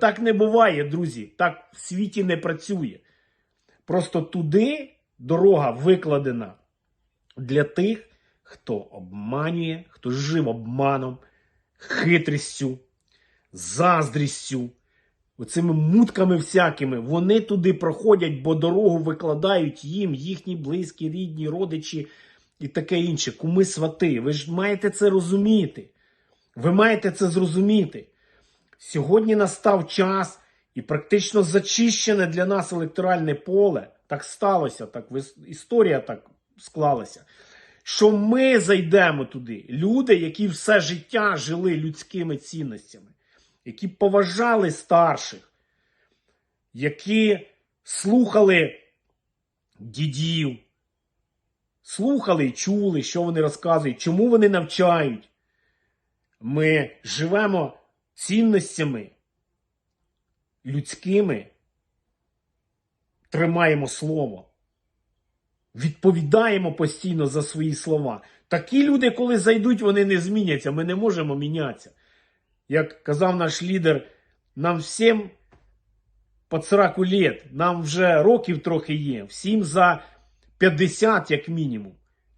так не буває, друзі. Так в світі не працює. Просто туди дорога викладена для тих, хто обманює, хто жив обманом, хитрістю, заздрістю, оцими мутками всякими. Вони туди проходять, бо дорогу викладають їм, їхні близькі, рідні, родичі і таке інше. Куми свати. Ви ж маєте це розуміти. Ви маєте це зрозуміти. Сьогодні настав час і практично зачищене для нас електоральне поле. Так сталося, так історія так склалася. Що ми зайдемо туди, люди, які все життя жили людськими цінностями, які поважали старших, які слухали дідів, слухали і чули, що вони розказують, чому вони навчають. Ми живемо цінностями людськими, тримаємо слово, відповідаємо постійно за свої слова. Такі люди, коли зайдуть, вони не зміняться. Ми не можемо мінятися. Як казав наш лідер, нам всім по 40 літ, нам вже років трохи є, всім за 50 як мінімум.